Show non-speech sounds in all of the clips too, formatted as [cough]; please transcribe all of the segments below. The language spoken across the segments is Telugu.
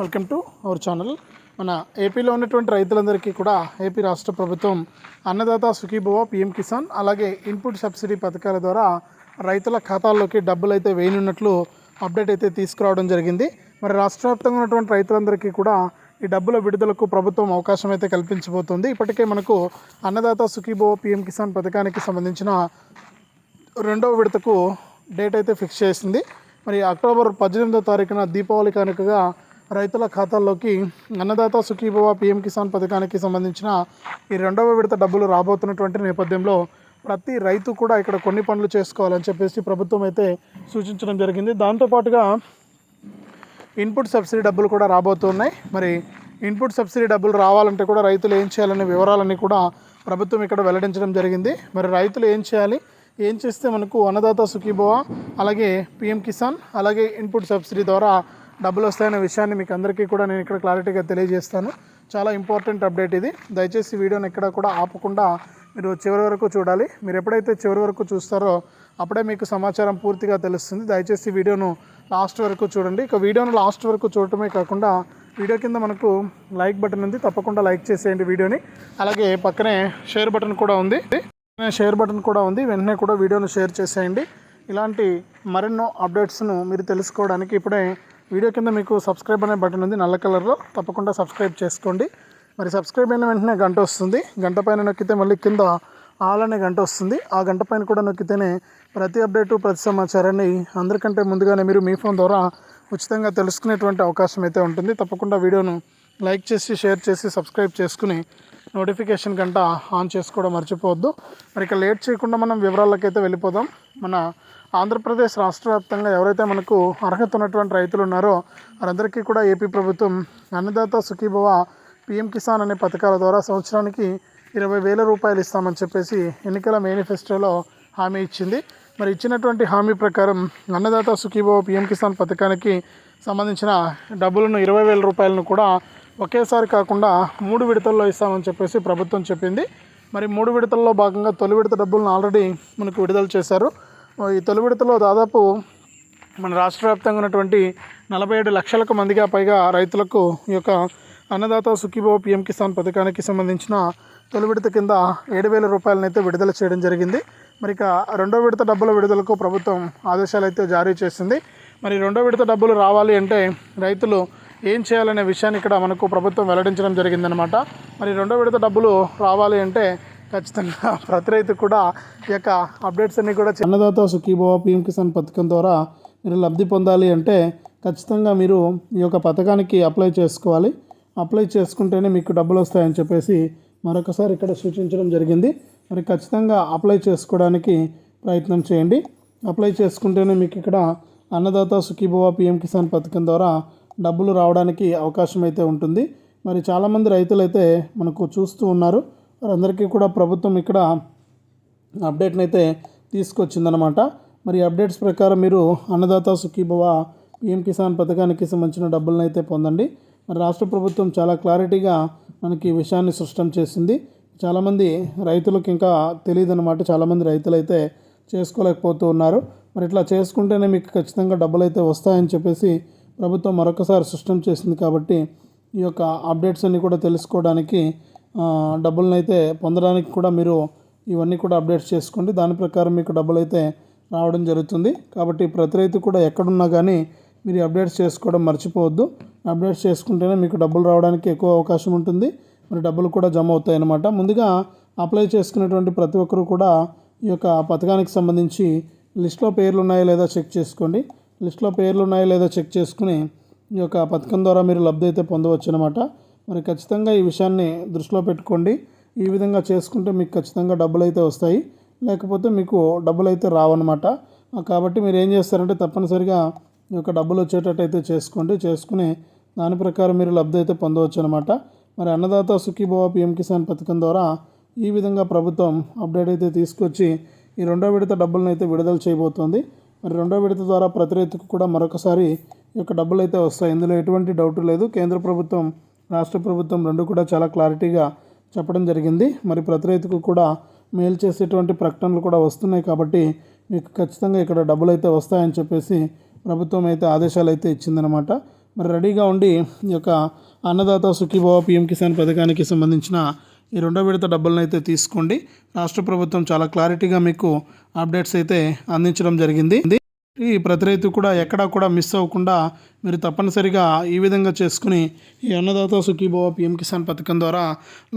Welcome to our channel. మన ఏపీలో ఉన్నటువంటి రైతులందరికీ కూడా ఏపీ రాష్ట్ర ప్రభుత్వం అన్నదాత సుఖీభవ పిఎం కిసాన్ అలాగే ఇన్పుట్ సబ్సిడీ పథకాల ద్వారా రైతుల ఖాతాల్లోకి డబ్బులు అయితే వేయనున్నట్లు అప్డేట్ అయితే తీసుకురావడం జరిగింది. మరి రాష్ట్ర వ్యాప్తంగా ఉన్నటువంటి రైతులందరికీ కూడా ఈ డబ్బుల విడుదలకు ప్రభుత్వం అవకాశం అయితే కల్పించబోతుంది. ఇప్పటికే మనకు అన్నదాత సుఖీభవ పిఎం కిసాన్ పథకానికి సంబంధించిన రెండవ విడతకు డేట్ అయితే ఫిక్స్ చేసింది. మరి అక్టోబర్ పద్దెనిమిదో తారీఖున దీపావళి కానుకగా రైతుల ఖాతాల్లోకి అన్నదాత సుఖీభవ పిఎం కిసాన్ పథకానికి సంబంధించిన ఈ రెండవ విడత డబ్బులు రాబోతున్నటువంటి నేపథ్యంలో ప్రతి రైతు కూడా ఇక్కడ కొన్ని పనులు చేసుకోవాలని చెప్పేసి ప్రభుత్వం అయితే సూచించడం జరిగింది. దాంతోపాటుగా ఇన్పుట్ సబ్సిడీ డబ్బులు కూడా రాబోతున్నాయి. మరి ఇన్పుట్ సబ్సిడీ డబ్బులు రావాలంటే కూడా రైతులు ఏం చేయాలనే వివరాలన్నీ కూడా ప్రభుత్వం ఇక్కడ వెల్లడించడం జరిగింది. మరి రైతులు ఏం చేయాలి? ఏం చేస్తే మనకు అన్నదాత సుఖీభవ అలాగే పిఎం కిసాన్ అలాగే ఇన్పుట్ సబ్సిడీ ద్వారా డబ్బులు వస్తాయనే విషయాన్ని మీకు అందరికీ కూడా నేను ఇక్కడ క్లారిటీగా తెలియజేస్తాను. చాలా ఇంపార్టెంట్ అప్డేట్ ఇది. దయచేసి వీడియోని ఎక్కడ కూడా ఆపకుండా మీరు చివరి వరకు చూడాలి. మీరు ఎప్పుడైతే చివరి వరకు చూస్తారో అప్పుడే మీకు సమాచారం పూర్తిగా తెలుస్తుంది. దయచేసి వీడియోను లాస్ట్ వరకు చూడండి. ఇక వీడియోను లాస్ట్ వరకు చూడటమే కాకుండా వీడియో కింద మనకు లైక్ బటన్ ఉంది. తప్పకుండా లైక్ చేసేయండి వీడియోని. అలాగే పక్కనే షేర్ బటన్ కూడా ఉంది. షేర్ బటన్ కూడా ఉంది. వెంటనే కూడా వీడియోను షేర్ చేసేయండి. ఇలాంటి మరెన్నో అప్డేట్స్ను మీరు తెలుసుకోవడానికి ఇప్పుడే వీడియో కింద మీకు సబ్స్క్రైబ్ అనే బటన్ ఉంది నల్ల కలర్లో తప్పకుండా సబ్స్క్రైబ్ చేసుకోండి. మరి సబ్స్క్రైబ్ అయిన వెంటనే గంట వస్తుంది. గంట పైన నొక్కితే మళ్ళీ కింద ఆల్ అనే గంట వస్తుంది. ఆ గంట పైన కూడా నొక్కితేనే ప్రతి అప్డేటు ప్రతి సమాచారాన్ని అందరికంటే ముందుగానే మీరు మీ ఫోన్ ద్వారా ఉచితంగా తెలుసుకునేటువంటి అవకాశం అయితే ఉంటుంది. తప్పకుండా వీడియోను లైక్ చేసి షేర్ చేసి సబ్స్క్రైబ్ చేసుకుని నోటిఫికేషన్ గంట ఆన్ చేసుకోవడం మర్చిపోవద్దు. మరి ఇక లేట్ చేయకుండా మనం వివరాలకైతే వెళ్ళిపోదాం. మన ఆంధ్రప్రదేశ్ రాష్ట్ర వ్యాప్తంగా ఎవరైతే మనకు అర్హత ఉన్నటువంటి రైతులు ఉన్నారో వారందరికీ కూడా ఏపీ ప్రభుత్వం అన్నదాత సుఖీభవ పిఎం కిసాన్ అనే పథకాల ద్వారా సంవత్సరానికి ఇరవై వేల రూపాయలు ఇస్తామని చెప్పేసి ఎన్నికల మేనిఫెస్టోలో హామీ ఇచ్చింది. మరి ఇచ్చినటువంటి హామీ ప్రకారం అన్నదాత సుఖీభవ పిఎం కిసాన్ పథకానికి సంబంధించిన డబ్బులను ఇరవై వేల రూపాయలను కూడా ఒకేసారి కాకుండా మూడు విడతల్లో ఇస్తామని చెప్పేసి ప్రభుత్వం చెప్పింది. మరి మూడు విడతల్లో భాగంగా తొలి విడత డబ్బులను ఆల్రెడీ మనకు విడుదల చేశారు. ఈ తొలి విడతలో దాదాపు మన రాష్ట్ర వ్యాప్తంగా ఉన్నటువంటి నలభై ఏడు లక్షలకు మందిగా పైగా రైతులకు ఈ యొక్క అన్నదాత సుఖీభవ పిఎం కిసాన్ పథకానికి సంబంధించిన తొలి విడత కింద ఏడు వేల రూపాయలనైతే విడుదల చేయడం జరిగింది. మరి ఇక రెండో విడత డబ్బుల విడుదలకు ప్రభుత్వం ఆదేశాలు అయితే జారీ చేసింది. మరి రెండో విడత డబ్బులు రావాలి అంటే రైతులు ఏం చేయాలనే విషయాన్ని ఇక్కడ మనకు ప్రభుత్వం వెల్లడించడం జరిగిందనమాట మరి రెండో విడత డబ్బులు రావాలి అంటే ఖచ్చితంగా [laughs] ప్రతి రైతు కూడా ఈ యొక్క అప్డేట్స్ అన్నీ కూడా అన్నదాత సుఖీభవ పీఎం కిసాన్ పథకం ద్వారా మీరు లబ్ధి పొందాలి అంటే ఖచ్చితంగా మీరు ఈ యొక్క పథకానికి అప్లై చేసుకోవాలి. అప్లై చేసుకుంటేనే మీకు డబ్బులు వస్తాయని చెప్పేసి మరొకసారి ఇక్కడ సూచించడం జరిగింది. మరి ఖచ్చితంగా అప్లై చేసుకోవడానికి ప్రయత్నం చేయండి. అప్లై చేసుకుంటేనే మీకు ఇక్కడ అన్నదాత సుఖీభవ పీఎం కిసాన్ పథకం ద్వారా డబ్బులు రావడానికి అవకాశం అయితే ఉంటుంది. మరి చాలామంది రైతులు అయితే మనకు చూస్తూ ఉన్నారు. వారందరికీ కూడా ప్రభుత్వం ఇక్కడ అప్డేట్ని అయితే తీసుకొచ్చిందనమాట మరి అప్డేట్స్ ప్రకారం మీరు అన్నదాత సుఖీభవ పిఎం కిసాన్ పథకానికి సంబంధించిన డబ్బులను అయితే పొందండి. మరి రాష్ట్ర ప్రభుత్వం చాలా క్లారిటీగా మనకి విషయాన్ని స్పష్టం చేసింది. చాలామంది రైతులకు ఇంకా తెలియదు అనమాట చాలామంది రైతులు అయితే చేసుకోలేకపోతూ ఉన్నారు. మరి ఇట్లా చేసుకుంటేనే మీకు ఖచ్చితంగా డబ్బులు అయితే వస్తాయని చెప్పేసి ప్రభుత్వం మరొకసారి స్పష్టం చేసింది కాబట్టి ఈ యొక్క అప్డేట్స్ అన్నీ కూడా తెలుసుకోవడానికి డబ్బులను అయితే పొందడానికి కూడా మీరు ఇవన్నీ కూడా అప్డేట్స్ చేసుకోండి. దాని ప్రకారం మీకు డబ్బులు అయితే రావడం జరుగుతుంది. కాబట్టి ప్రతి రైతు కూడా ఎక్కడున్నా కానీ మీరు అప్డేట్స్ చేసుకోవడం మర్చిపోవద్దు. అప్డేట్స్ చేసుకుంటేనే మీకు డబ్బులు రావడానికి ఎక్కువ అవకాశం ఉంటుంది. మరి డబ్బులు కూడా జమ అవుతాయి అన్నమాట ముందుగా అప్లై చేసుకునేటువంటి ప్రతి ఒక్కరు కూడా ఈ యొక్క పథకానికి సంబంధించి లిస్ట్లో పేర్లు ఉన్నాయో లేదా చెక్ చేసుకోండి. లిస్ట్లో పేర్లు ఉన్నాయో లేదో చెక్ చేసుకుని ఈ యొక్క పథకం ద్వారా మీరు లబ్ధి అయితే పొందవచ్చు అనమాట మరి ఖచ్చితంగా ఈ విషయాన్ని దృష్టిలో పెట్టుకోండి. ఈ విధంగా చేసుకుంటే మీకు ఖచ్చితంగా డబ్బులు అయితే వస్తాయి. లేకపోతే మీకు డబ్బులు అయితే రావన్నమాట కాబట్టి మీరు ఏం చేస్తారంటే తప్పనిసరిగా ఈ యొక్క డబ్బులు వచ్చేటట్టు అయితే చేసుకోండి. చేసుకుని దాని ప్రకారం మీరు లబ్ధి అయితే పొందవచ్చు అనమాట మరి అన్నదాత సుఖీభవ పిఎం కిసాన్ పథకం ద్వారా ఈ విధంగా ప్రభుత్వం అప్డేట్ అయితే తీసుకొచ్చి ఈ రెండో విడత డబ్బులను అయితే విడుదల చేయబోతోంది. మరి రెండో విడత ద్వారా ప్రతి రైతుకు కూడా మరొకసారి ఈ యొక్క డబ్బులు అయితే వస్తాయి. ఇందులో ఎటువంటి డౌట్ లేదు. కేంద్ర ప్రభుత్వం రాష్ట్ర ప్రభుత్వం రెండు కూడా చాలా క్లారిటీగా చెప్పడం జరిగింది. మరి ప్రతి రైతుకు కూడా మేలు చేసేటువంటి ప్రకటనలు కూడా వస్తున్నాయి కాబట్టి మీకు ఖచ్చితంగా ఇక్కడ డబ్బులు అయితే వస్తాయని చెప్పేసి ప్రభుత్వం అయితే ఆదేశాలు అయితే ఇచ్చిందనమాట మరి రెడీగా ఉండి ఈ యొక్క అన్నదాత సుఖీభావ పిఎం కిసాన్ పథకానికి సంబంధించిన ఈ రెండో విడత డబ్బులను అయితే తీసుకోండి. రాష్ట్ర ప్రభుత్వం చాలా క్లారిటీగా మీకు అప్డేట్స్ అయితే అందించడం జరిగింది. ఈ ప్రతి రైతు కూడా ఎక్కడా కూడా మిస్ అవ్వకుండా మీరు తప్పనిసరిగా ఈ విధంగా చేసుకుని ఈ అన్నదాత సుఖీభవ పిఎం కిసాన్ పథకం ద్వారా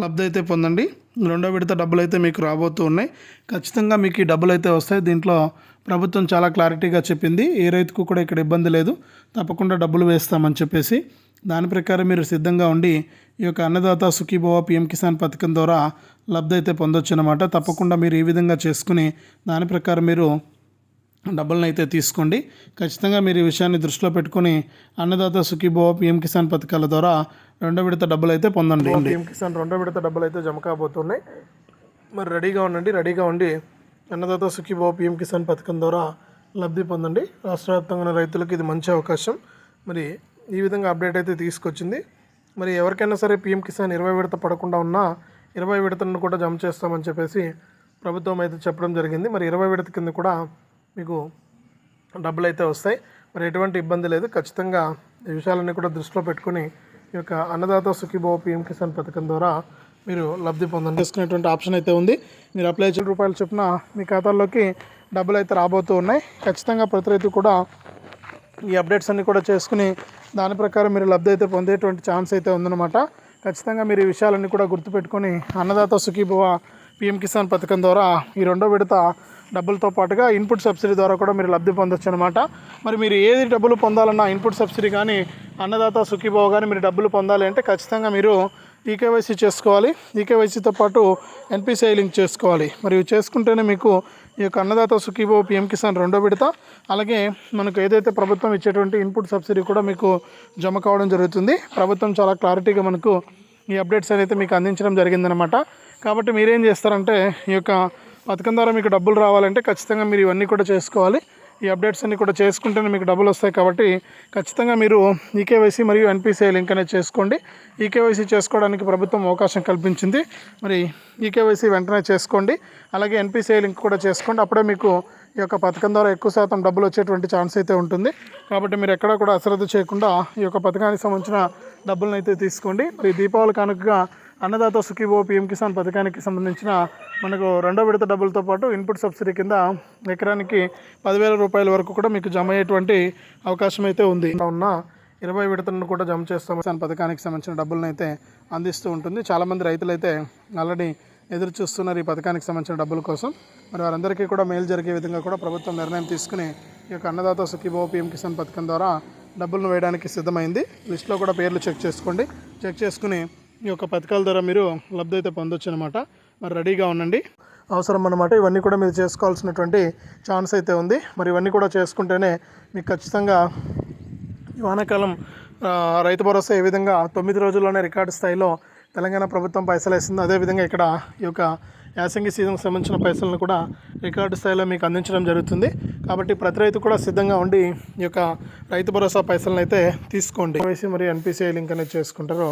లబ్ధి అయితే పొందండి. రెండో విడత డబ్బులు అయితే మీకు రాబోతూ ఉన్నాయి. ఖచ్చితంగా మీకు ఈ డబ్బులు అయితే వస్తాయి. దీంట్లో ప్రభుత్వం చాలా క్లారిటీగా చెప్పింది. ఏ రైతుకు కూడా ఇక్కడ ఇబ్బంది లేదు. తప్పకుండా డబ్బులు వేస్తామని చెప్పేసి దాని ప్రకారం మీరు సిద్ధంగా ఉండి ఈ యొక్క అన్నదాత సుఖీభవ పిఎం కిసాన్ పథకం ద్వారా లబ్ధి అయితే పొందొచ్చు అనమాట తప్పకుండా మీరు ఈ విధంగా చేసుకుని దాని ప్రకారం మీరు డబ్బులను అయితే తీసుకోండి. ఖచ్చితంగా మీరు ఈ విషయాన్ని దృష్టిలో పెట్టుకుని అన్నదాత సుఖీభవ పిఎం కిసాన్ పథకాల ద్వారా రెండో విడత డబ్బులు అయితే పొందండి పిఎం కిసాన్ రెండో విడత డబ్బులు అయితే జమ కాబోతున్నాయి. మరి రెడీగా ఉండండి రెడీగా ఉండి అన్నదాత సుఖీభవ పిఎం కిసాన్ పథకం ద్వారా లబ్ధి పొందండి. రాష్ట్ర వ్యాప్తంగా ఉన్న రైతులకు ఇది మంచి అవకాశం. మరి ఈ విధంగా అప్డేట్ అయితే తీసుకొచ్చింది. మరి ఎవరికైనా సరే పీఎం కిసాన్ ఇరవై విడత పడకుండా ఉన్నా ఇరవై విడతలను కూడా జమ చేస్తామని చెప్పేసి ప్రభుత్వం అయితే చెప్పడం జరిగింది. మరి ఇరవై విడత కింద కూడా మీకు డబ్బులు అయితే వస్తాయి. మరి ఎటువంటి ఇబ్బంది లేదు. ఖచ్చితంగా ఈ విషయాలన్నీ కూడా దృష్టిలో పెట్టుకుని ఈ యొక్క అన్నదాత సుఖీభావ పీఎం కిసాన్ పథకం ద్వారా మీరు లబ్ధి పొందండి. చేసుకునేటువంటి ఆప్షన్ అయితే ఉంది. మీరు అప్లై చేసిన రూపాయలు చొప్పున మీ ఖాతాల్లోకి డబ్బులు అయితే రాబోతూ ఉన్నాయి. ఖచ్చితంగా ప్రతి రైతు కూడా ఈ అప్డేట్స్ అన్ని కూడా చేసుకుని దాని ప్రకారం మీరు లబ్ధి అయితే పొందేటువంటి ఛాన్స్ అయితే ఉందన్నమాట. ఖచ్చితంగా మీరు ఈ విషయాలన్నీ కూడా గుర్తుపెట్టుకొని అన్నదాత సుఖీభవ పిఎం కిసాన్ పథకం ద్వారా ఈ రెండో విడత డబ్బులతో పాటుగా ఇన్పుట్ సబ్సిడీ ద్వారా కూడా మీరు లబ్ధి పొందొచ్చు అనమాట మరి మీరు ఏది డబ్బులు పొందాలన్నా ఇన్పుట్ సబ్సిడీ కానీ అన్నదాత సుఖీభావ కానీ మీరు డబ్బులు పొందాలి అంటే ఖచ్చితంగా మీరు ఈకేవైసీ చేసుకోవాలి. ఈకేవైసీతో పాటు ఎన్పిసిఐ లింక్ చేసుకోవాలి. మరి ఇవి చేసుకుంటేనే మీకు ఈ యొక్క అన్నదాత సుఖీభో పిఎం కిసాన్ రెండో విడత. అలాగే మనకు ఏదైతే ప్రభుత్వం ఇచ్చేటువంటి ఇన్పుట్ సబ్సిడీ కూడా మీకు జమ కావడం జరుగుతుంది. ప్రభుత్వం చాలా క్లారిటీగా మనకు ఈ అప్డేట్స్ అయితే మీకు అందించడం జరిగిందనమాట కాబట్టి మీరేం చేస్తారంటే ఈ యొక్క పథకం ద్వారా మీకు డబ్బులు రావాలంటే ఖచ్చితంగా మీరు ఇవన్నీ కూడా చేసుకోవాలి. ఈ అప్డేట్స్ అన్ని కూడా చేసుకుంటేనే మీకు డబ్బులు వస్తాయి కాబట్టి ఖచ్చితంగా మీరు ఈకేవైసీ మరియు ఎన్పిసిఐ లింక్ అనేది చేసుకోండి. ఈకేవైసీ చేసుకోవడానికి ప్రభుత్వం అవకాశం కల్పించింది. మరి ఈకేవైసీ వెంటనే చేసుకోండి. అలాగే ఎన్పిసిఐ లింక్ కూడా చేసుకోండి. అప్పుడే మీకు ఈ యొక్క పథకం ద్వారా ఎక్కువ శాతం డబ్బులు వచ్చేటువంటి ఛాన్స్ అయితే ఉంటుంది. కాబట్టి మీరు ఎక్కడా కూడా అశ్రద్ధ చేయకుండా ఈ యొక్క పథకానికి సంబంధించిన డబ్బులను అయితే తీసుకోండి. మరి దీపావళి కానుకగా అన్నదాత సుఖీభో పిఎం కిసాన్ పథకానికి సంబంధించిన మనకు రెండో విడత డబ్బులతో పాటు ఇన్పుట్ సబ్సిడీ కింద ఎకరానికి పదివేల రూపాయల వరకు కూడా మీకు జమ అయ్యేటువంటి అవకాశం అయితే ఉంది. ఉన్న ఇరవై విడతలను కూడా జమ చేస్తాం. కిసాన్ పథకానికి సంబంధించిన డబ్బులను అయితే అందిస్తూ ఉంటుంది. చాలామంది రైతులు అయితే ఆల్రెడీ ఎదురు చూస్తున్నారు ఈ పథకానికి సంబంధించిన డబ్బుల కోసం. మరి వారందరికీ కూడా మేలు జరిగే విధంగా కూడా ప్రభుత్వం నిర్ణయం తీసుకుని ఈ యొక్క అన్నదాత సుఖీభో పిఎం కిసాన్ పథకం ద్వారా డబ్బులను వేయడానికి సిద్ధమైంది. లిస్ట్లో కూడా పేర్లు చెక్ చేసుకోండి. చెక్ చేసుకుని ఈ యొక్క పథకాల ద్వారా మీరు లబ్ధి అయితే పొందొచ్చు అనమాట మరి రెడీగా ఉండండి. అవసరం అన్నమాట. ఇవన్నీ కూడా మీరు చేసుకోవాల్సినటువంటి ఛాన్స్ అయితే ఉంది. మరి ఇవన్నీ కూడా చేసుకుంటేనే మీకు ఖచ్చితంగా ఈ వానాకాలం రైతు భరోసా ఏ విధంగా తొమ్మిది రోజుల్లోనే రికార్డు స్థాయిలో తెలంగాణ ప్రభుత్వం పైసలు వేసింది అదేవిధంగా ఇక్కడ ఈ యొక్క యాసంగి సీజన్కి సంబంధించిన పైసలను కూడా రికార్డు స్థాయిలో మీకు అందించడం జరుగుతుంది. కాబట్టి ప్రతి రైతు కూడా సిద్ధంగా ఉండి ఈ యొక్క రైతు భరోసా పైసలను అయితే తీసుకోండి. వేసి మరి ఎన్పిసిఐ లింక్ అనేది చేసుకుంటారో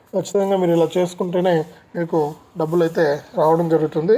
ఖచ్చితంగా మీరు ఇలా చేసుకుంటేనే మీకు డబ్బులు అయితే రావడం జరుగుతుంది.